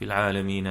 wa barakta ala Ibrahim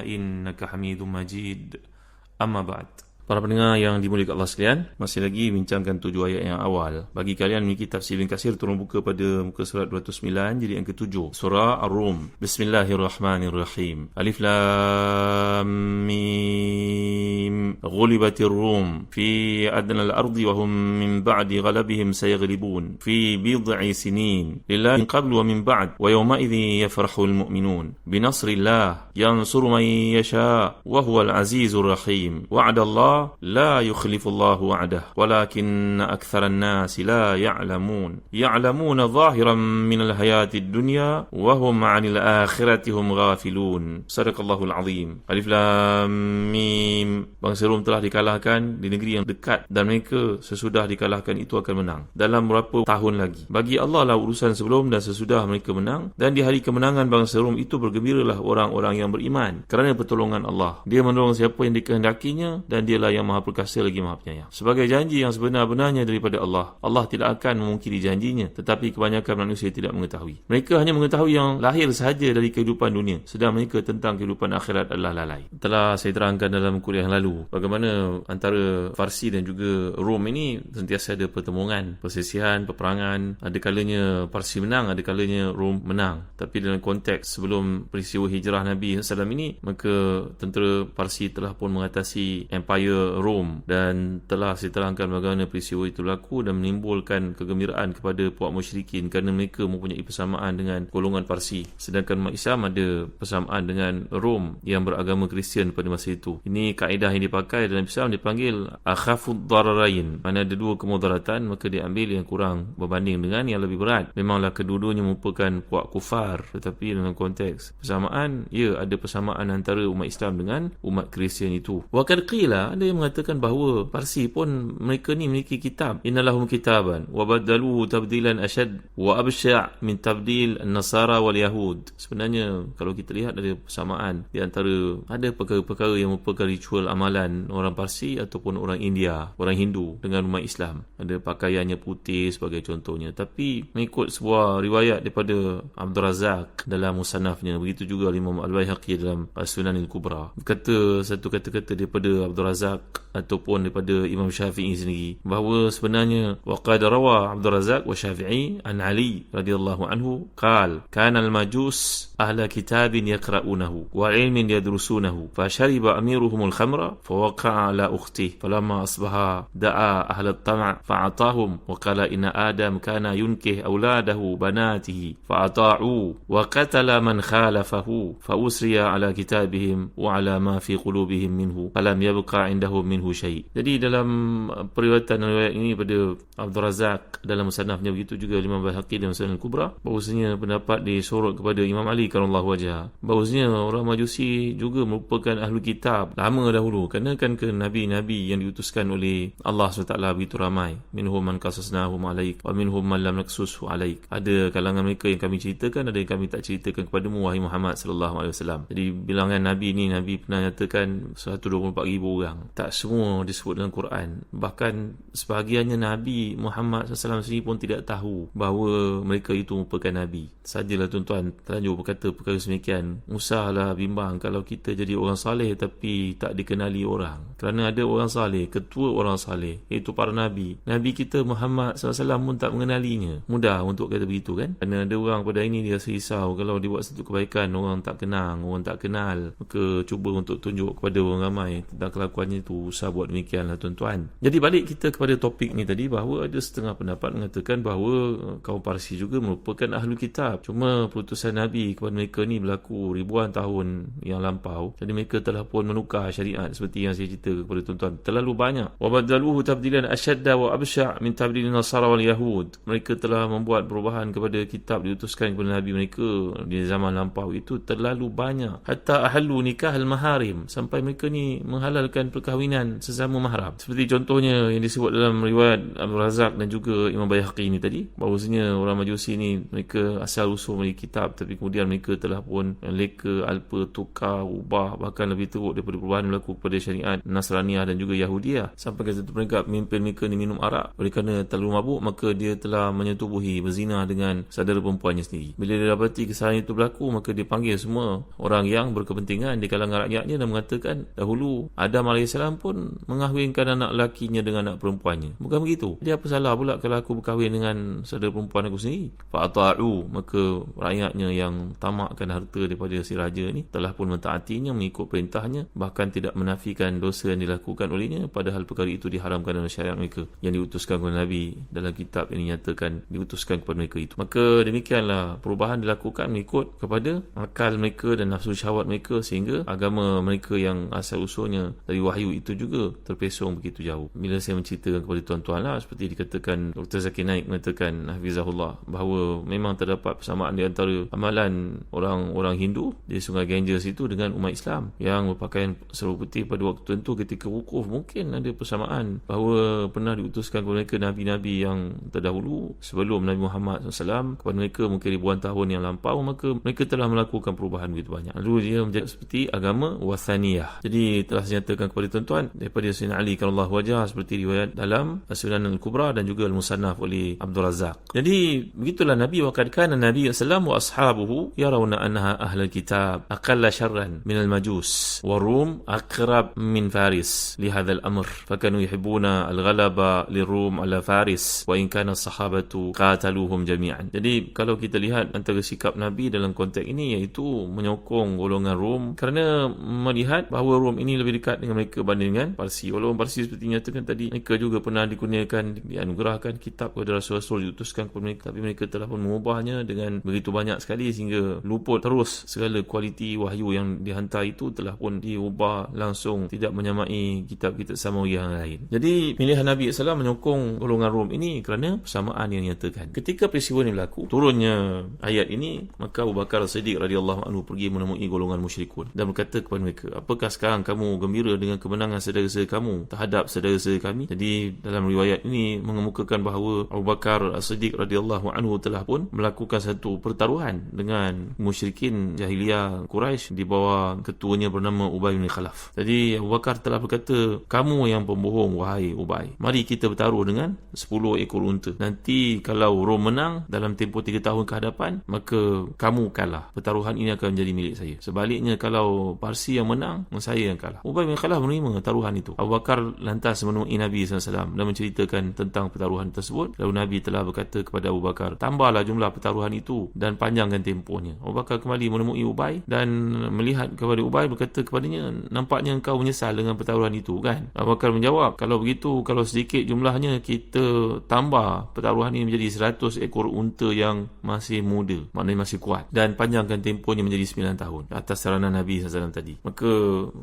wa ala ali Para pendengar yang dimuliakan Allah sekalian, masih lagi bincangkan tujuh ayat yang awal. Bagi kalian memiliki tafsir bin kasir, turun buka pada muka surat 209, jadi yang ketujuh. Surah Ar-Rum. Bismillahirrahmanirrahim. Alif Lam Mim. Ghulibatir Rum. Fi adna al-ardi wa hum min ba'di ghalabihim sayaghlibun. Fi bid'i sinin. Lillahi min qablu wa min ba'd. Wa yawma idhi yafrahu al-mu'minun. Binasrillah. Yansuru man yasha. Wa huwa al-azizur rahim. Wa'ada Allah لا يخلف الله وعده ولكن أكثر الناس لا يعلمون يعلمون ظاهرا من الحياة الدنيا وهم عن الآخرة هم غافلون صدق الله العظيم Alif Lam Mim Bangsa Rom telah dikalahkan di negeri yang dekat dan mereka sesudah dikalahkan itu akan menang dalam berapa tahun lagi bagi Allah lah urusan sebelum dan sesudah mereka menang dan di hari kemenangan bangsa Rom itu bergembiralah orang-orang yang beriman kerana pertolongan Allah dia menolong siapa yang dikehendakinya dan dia dialah yang maha perkasa lagi maha penyayang. Sebagai janji yang sebenar-benarnya daripada Allah, Allah tidak akan memungkiri janjinya, tetapi kebanyakan manusia tidak mengetahui. Mereka hanya mengetahui yang lahir sahaja dari kehidupan dunia, sedang mereka tentang kehidupan akhirat adalah lalai. Telah saya terangkan dalam kuliah yang lalu, bagaimana antara Farsi dan juga Rom ini sentiasa ada pertemuan, persisihan, peperangan, ada kalanya Farsi menang, ada kalanya Rom menang. Tapi dalam konteks sebelum peristiwa hijrah Nabi SAW ini, maka tentera Farsi telah pun mengatasi empire Rome dan telah saya terangkan bagaimana peristiwa itu laku dan menimbulkan kegembiraan kepada puak musyrikin kerana mereka mempunyai persamaan dengan golongan Parsi. Sedangkan umat Islam ada persamaan dengan Rome yang beragama Kristian pada masa itu. Ini kaedah yang dipakai dalam Islam dipanggil akhafud dararain mana ada dua kemudaratan maka diambil yang kurang berbanding dengan yang lebih berat. Memanglah kedua-duanya merupakan puak kufar tetapi dalam konteks persamaan ya ada persamaan antara umat Islam dengan umat Kristian itu. Wakad qila ada yang mengatakan bahawa Parsi pun mereka ni memiliki kitab. Innalahum kitaban. Wa badalu tabdilan ashad. Wa absya' min tabdil an-nasara wal yahud. Sebenarnya kalau kita lihat ada persamaan di antara ada perkara-perkara yang merupakan ritual amalan orang Parsi ataupun orang India orang Hindu dengan umat Islam. Ada pakaiannya putih sebagai contohnya. Tapi mengikut sebuah riwayat daripada Abdul Razak dalam musanafnya begitu juga Imam Al-Baihaqi dalam Sunan Al-Kubra. Kata satu kata-kata daripada Abdul Razak Razak ataupun daripada Imam Syafi'i sendiri bahawa sebenarnya waqad rawa Abdul Razak wa Syafi'i an Ali radhiyallahu anhu qal kana al majus ahla kitabin yaqra'unahu wa ilmin yadrusunahu fa shariba amiruhum al khamra fa waqa'a ala ukhti falamma asbaha da'a ahla al tam' fa atahum wa qala inna adam kana yunkih awladahu banatihi fa ata'u wa qatala man khalafahu fa usriya ala kitabihim wa ala ma fi qulubihim minhu falam yabqa indahu minhu syai. Jadi dalam uh, periwayatan riwayat ini pada Abdul Razak dalam musannafnya begitu juga Imam Baihaqi dalam Sunan Kubra bahawasanya pendapat disorot kepada Imam Ali karallahu wajah bahawasanya orang Majusi juga merupakan ahli kitab lama dahulu kerana kan ke nabi-nabi yang diutuskan oleh Allah SWT begitu ramai. Minhum man qasasnahu alaik wa minhum man lam naqsushu alaik. Ada kalangan mereka yang kami ceritakan ada yang kami tak ceritakan kepadamu wahai Muhammad sallallahu alaihi wasallam. Jadi bilangan nabi ni nabi pernah nyatakan 124,000 orang tak semua disebut dalam Quran. Bahkan sebahagiannya Nabi Muhammad SAW sendiri pun tidak tahu bahawa mereka itu merupakan Nabi. Sajalah tuan-tuan terlanjur berkata perkara semikian. Musa lah bimbang kalau kita jadi orang saleh tapi tak dikenali orang. Kerana ada orang saleh ketua orang saleh iaitu para Nabi. Nabi kita Muhammad SAW pun tak mengenalinya. Mudah untuk kata begitu kan? Kerana ada orang pada ini dia rasa risau kalau dia buat satu kebaikan orang tak kenal orang tak kenal. Maka cuba untuk tunjuk kepada orang ramai tentang kelakuannya sebabnya tu usah buat demikian lah tuan-tuan. Jadi balik kita kepada topik ni tadi bahawa ada setengah pendapat mengatakan bahawa uh, kaum Parsi juga merupakan ahli kitab. Cuma perutusan Nabi kepada mereka ni berlaku ribuan tahun yang lampau. Jadi mereka telah pun menukar syariat seperti yang saya cerita kepada tuan-tuan. Terlalu banyak. Wa badaluhu tabdilan ashadda wa absha' min tabdilin nasara wal yahud. Mereka telah membuat perubahan kepada kitab diutuskan kepada Nabi mereka di zaman lampau itu terlalu banyak. Hatta ahallu nikah al-maharim sampai mereka ni menghalalkan perkahwinan sesama mahram. Seperti contohnya yang disebut dalam riwayat Abu Razak dan juga Imam Bayhaqi ini tadi bahawasanya orang Majusi ni mereka asal usul mereka kitab tapi kemudian mereka telah pun leka alpa tukar ubah bahkan lebih teruk daripada perubahan berlaku kepada syariat Nasraniyah dan juga Yahudiyah sampai ke satu peringkat mimpin mereka ni minum arak. Oleh kerana terlalu mabuk maka dia telah menyetubuhi berzina dengan saudara perempuannya sendiri. Bila dia dapati kesalahan itu berlaku maka dia panggil semua orang yang berkepentingan di kalangan rakyatnya dan mengatakan dahulu Adam AS pun mengahwinkan anak lakinya dengan anak perempuannya. Bukan begitu? Dia apa salah pula kalau aku berkahwin dengan saudara perempuan aku sendiri? Fa'ata'u maka rakyatnya yang tamakkan harta daripada si raja ni telah pun mentaatinya mengikut perintahnya bahkan tidak menafikan dosa yang dilakukan olehnya padahal perkara itu diharamkan dalam syariat mereka yang diutuskan oleh Nabi. Dalam kitab yang dinyatakan diutuskan kepada mereka itu. Maka demikianlah perubahan dilakukan mengikut kepada akal mereka dan nafsu syahwat mereka sehingga agama mereka yang asal usulnya dari wahyu itu juga terpesong begitu jauh. Bila saya menceritakan kepada tuan-tuan lah seperti dikatakan Dr. Zakir Naik mengatakan Hafizahullah bahawa memang terdapat persamaan di antara amalan orang-orang Hindu di Sungai Ganges itu dengan umat Islam yang berpakaian serba putih pada waktu tertentu ketika wukuf. Mungkin ada persamaan bahawa pernah diutuskan kepada mereka Nabi-Nabi yang terdahulu sebelum Nabi Muhammad SAW kepada mereka mungkin ribuan tahun yang lampau maka mereka telah melakukan perubahan begitu banyak. Lalu dia menjadi seperti agama wasaniyah jadi telah dinyatakan kepada tuan-tuan daripada Sayyidina Ali kalau Allah wajah seperti riwayat dalam Sunan Al-Kubra dan juga Al-Musannaf oleh Abdul Razak jadi begitulah Nabi wa kad kana Nabi sallallahu wa ashabuhu yarawna annaha ahlul kitab aqalla syarran min al-majus wa rum aqrab min faris li hadha al-amr fakanu yuhibbuna al-ghalaba lirum ala faris wa in kana sahabatu qataluhum jami'an. Jadi kalau kita lihat antara sikap Nabi dalam konteks ini iaitu menyokong golongan Rom kerana melihat bahawa Rom ini lebih dekat dengan mereka banding dengan Parsi. Walaupun Parsi seperti nyatakan tadi mereka juga pernah dikurniakan dianugerahkan kitab kepada Rasul-Rasul diutuskan kepada mereka tapi mereka telah pun mengubahnya dengan begitu banyak sekali sehingga luput terus segala kualiti wahyu yang dihantar itu telah pun diubah langsung tidak menyamai kitab-kitab samawi yang lain. Jadi pilihan Nabi SAW menyokong golongan Rom ini kerana persamaan yang nyatakan. Ketika peristiwa ini berlaku turunnya ayat ini maka Abu Bakar Siddiq radhiyallahu anhu pergi menemui golongan musyrikun dan berkata kepada mereka apakah sekarang kamu gembira dengan kemenangan saudara-saudara kamu terhadap saudara-saudara kami jadi dalam riwayat ini mengemukakan bahawa Abu Bakar Siddiq radhiyallahu anhu telah pun melakukan satu pertaruhan dengan musyrikin jahiliyah Quraisy di bawah ketuanya bernama Ubay bin Khalaf. Jadi Abu Bakar telah berkata, "Kamu yang pembohong wahai Ubay. Mari kita bertaruh dengan 10 ekor unta. Nanti kalau Rom menang dalam tempoh 3 tahun ke hadapan, maka kamu kalah. Pertaruhan ini akan menjadi milik saya. Sebaliknya kalau Parsi yang menang, saya yang kalah." Ubay bin Khalaf menerima taruhan itu. Abu Bakar lantas menemui Nabi SAW dan menceritakan tentang pertaruhan tersebut. Lalu Nabi telah berkata kepada Abu Bakar, "Tambahlah jumlah pertaruhan itu dan panjangkan tempohnya." Abu Bakar kembali menemui Ubay dan melihat kepada Ubay berkata kepadanya, "Nampaknya engkau menyesal dengan pertaruhan itu, kan?" Abu Bakar menjawab, "Kalau begitu, kalau sedikit jumlahnya kita tambah pertaruhan ini menjadi 100 ekor unta yang masih muda, maknanya masih kuat dan panjangkan tempohnya menjadi 9 tahun." Atas saranan Nabi SAW tadi. Maka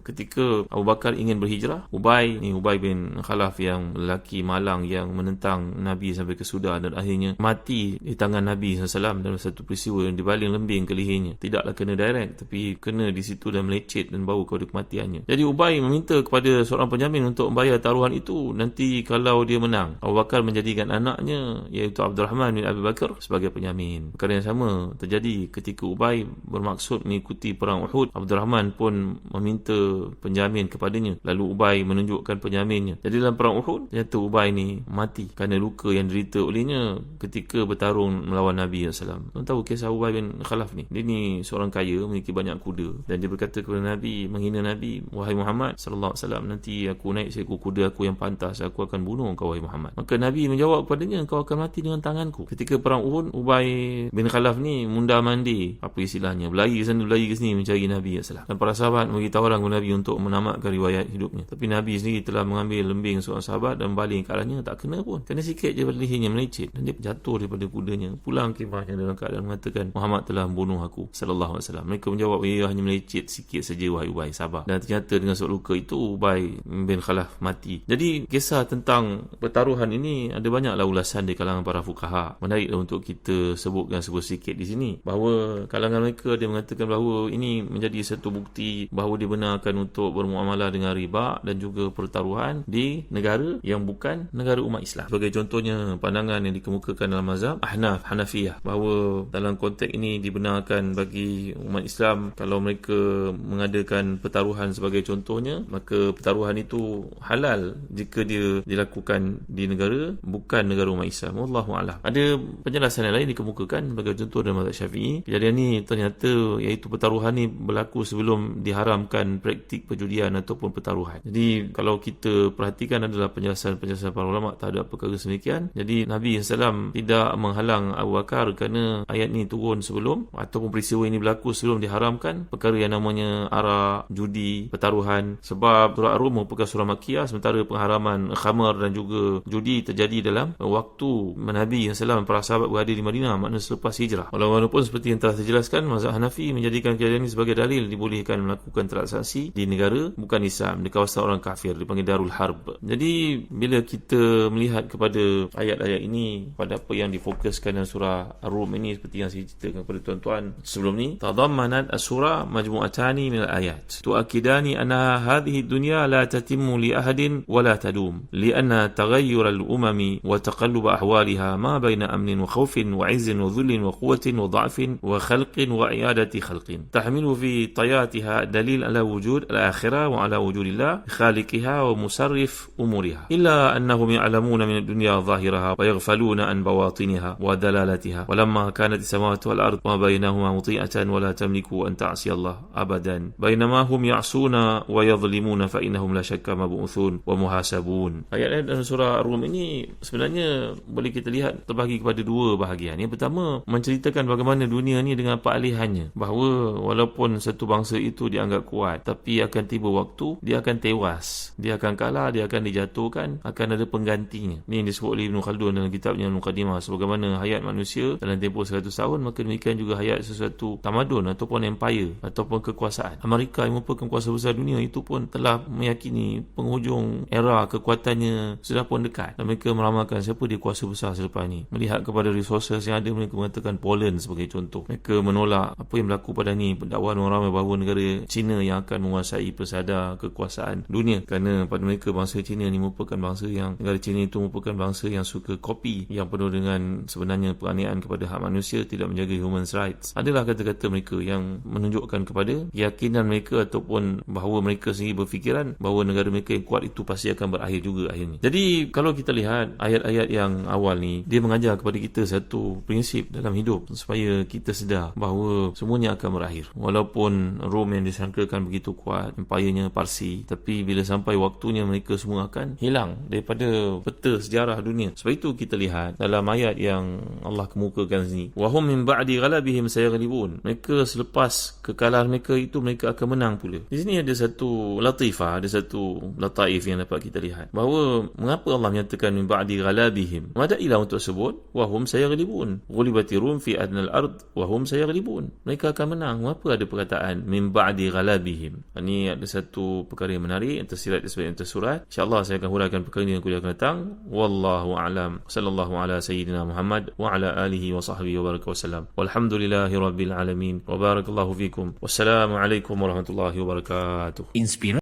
ketika Abu Bakar ingin berhijrah, Ubay ni Ubay bin Khalaf yang lelaki malang yang menentang Nabi sampai ke Sudan dan akhirnya mati di tangan Nabi SAW dalam satu peristiwa yang dibaling lembing ke lehernya. Tidaklah kena direct tapi kena di situ dan melecet dan bau kepada kematiannya. Jadi Ubay meminta kepada seorang penjamin untuk membayar taruhan itu. Nanti kalau dia menang Abu Bakar menjadikan anaknya iaitu Abdul Rahman bin Abi Bakar sebagai penjamin. Perkara yang sama terjadi ketika Ubay bermaksud mengikuti perang Uhud. Abdul Rahman pun meminta penjamin kepadanya lalu Ubay menunjukkan penjaminnya. Jadi dalam perang Uhud ternyata Ubay ni mati kerana luka yang derita olehnya ketika bertarung melawan Nabi SAW Tuan tahu kisah Ubay bin Khalaf ni? Dia ni seorang kaya memiliki banyak kuda. Dan dia berkata kepada Nabi menghina Nabi wahai Muhammad wasallam nanti aku naik seekor kuda aku yang pantas aku akan bunuh engkau wahai Muhammad. Maka Nabi menjawab kepadanya engkau akan mati dengan tanganku. Ketika perang Uhud Ubay bin Khalaf ni mundar mandi. Apa istilahnya? Berlari ke sana berlari ke sini mencari Nabi SAW dan para sahabat beritahu orang Nabi untuk menamatkan riwayat hayat hidupnya. Tapi Nabi sendiri telah mengambil lembing seorang sahabat dan baling ke arahnya tak kena pun. Kena sikit je lehernya melecet dan dia jatuh daripada kudanya. Pulang kemahnya dalam keadaan mengatakan Muhammad telah membunuh aku sallallahu alaihi wasallam. Mereka menjawab ia hanya melecet sikit saja wahai Ubay sabar. Dan ternyata dengan sebab luka itu Ubay bin Khalaf mati. Jadi kisah tentang pertaruhan ini ada banyaklah ulasan di kalangan para fukaha. Menariklah untuk kita sebutkan sebuah sikit di sini bahawa kalangan mereka dia mengatakan bahawa ini menjadi satu bukti bahawa dibenarkan untuk bermuamalah dengan riba dan juga pertaruhan di negara yang bukan negara umat Islam. Sebagai contohnya pandangan yang dikemukakan dalam mazhab Ahnaf Hanafiyah bahawa dalam konteks ini dibenarkan bagi umat Islam kalau mereka mengadakan pertaruhan sebagai contohnya maka pertaruhan itu halal jika dia dilakukan di negara bukan negara umat Islam. Wallahu a'lam. Ada penjelasan yang lain dikemukakan sebagai contoh dalam mazhab Syafi'i. Kejadian ini ternyata iaitu pertaruhan ini berlaku sebelum diharamkan praktik perjudian ataupun pertaruhan. Jadi kalau kita perhatikan adalah penjelasan-penjelasan para ulama terhadap perkara semikian. Jadi Nabi SAW tidak menghalang Abu Bakar kerana ayat ini turun sebelum ataupun peristiwa ini berlaku sebelum diharamkan perkara yang namanya arak, judi, pertaruhan sebab surah Ar-Rum merupakan surah Makiyah sementara pengharaman khamar dan juga judi terjadi dalam waktu Nabi SAW para sahabat berada di Madinah maknanya selepas hijrah. Walaupun seperti yang telah dijelaskan mazhab Hanafi menjadikan kejadian ini sebagai dalil dibolehkan melakukan transaksi di negara bukan Islam di kawasan orang kafir dipanggil Darul Harb. Jadi bila kita melihat kepada ayat-ayat ini pada apa yang difokuskan dalam surah Ar-Rum ini seperti yang saya ceritakan kepada tuan-tuan sebelum ni tadammanat as-surah majmu'atani min al-ayat tu'akidani anna hadhihi dunya la tatimmu li ahadin wa la tadum. Lianna taghayyur al-umami wa taqallub ahwaliha ma bayna amnin wa khawfin wa 'izzin wa dhullin wa quwwatin wa dha'fin wa khalqin wa i'adati khalqin. Tahmilu fi tayatiha dalil ala wujud al-akhirah wa ala wujudillah khaliqiha wa musarrif umuriha illa annahum ya'lamuna min ad-dunya ظاهرها ويغفلون عن بواطنها ودلالتها ولما كانت السماوات والأرض وما بينهما مطيئة ولا تملك أن تعصي الله أبدا بينما هم يعصون ويظلمون فإنهم لا شك مبعوثون ومحاسبون ayat-ayat dalam surah Ar-Rum ini sebenarnya boleh kita lihat terbahagi kepada dua bahagian yang pertama menceritakan bagaimana dunia ini dengan peralihannya bahawa walaupun satu bangsa itu dianggap kuat tapi akan tiba waktu dia akan tewas. Dia akan kalah dia akan dijatuhkan akan ada penggantinya. Ini yang disebut oleh Ibn Khaldun dalam kitabnya Al-Muqaddimah sebagaimana hayat manusia dalam tempoh 100 tahun maka demikian juga hayat sesuatu tamadun ataupun empire ataupun kekuasaan. Amerika yang merupakan kuasa besar dunia itu pun telah meyakini penghujung era kekuatannya sudah pun dekat. Dan mereka meramalkan siapa dia kuasa besar selepas ini melihat kepada resources yang ada mereka mengatakan Poland sebagai contoh. Mereka menolak apa yang berlaku pada ni. Pendakwaan orang ramai bahawa negara China yang akan menguasai persada kekuasaan dunia kerana pada mereka bangsa China ni merupakan bangsa yang negara China itu merupakan bangsa yang suka kopi yang penuh dengan sebenarnya penganiayaan kepada hak manusia tidak menjaga human rights. Adalah kata-kata mereka yang menunjukkan kepada keyakinan mereka ataupun bahawa mereka sendiri berfikiran bahawa negara mereka yang kuat itu pasti akan berakhir juga akhirnya. Jadi kalau kita lihat ayat-ayat yang awal ni dia mengajar kepada kita satu prinsip dalam hidup supaya kita sedar bahawa semuanya akan berakhir. Walaupun Rom yang disangkakan begitu kuat empayanya Parsi tapi bila sampai waktunya mereka semua akan hilang daripada peta sejarah dunia. Sebab itu kita lihat dalam ayat yang Allah kemukakan sini wahum min ba'di ghalabihim sayaghlibun. Mereka selepas kekalahan mereka itu mereka akan menang pula. Di sini ada satu latifah ada satu lataif yang dapat kita lihat bahawa mengapa Allah menyatakan min ba'di ghalabihim? Madailah untuk sebut wahum sayaghlibun. Ghulibati rum fi adnal ard wahum sayaghlibun. Mereka akan menang. Mengapa ada perkataan min ba'di ghalabihim? Ini ada satu perkara yang menarik yang tersirat di sebagian tersurat. Insyaallah saya akan huraikan perkara ini yang kuliah akan datang. Wallahu a'lam. Sallallahu ala sayyidina Muhammad wa ala alihi wa sahbihi wa baraka wasallam walhamdulillahi rabbil alamin. Wa barakallahu fikum. Wassalamu alaikum warahmatullahi wabarakatuh. Inspirasi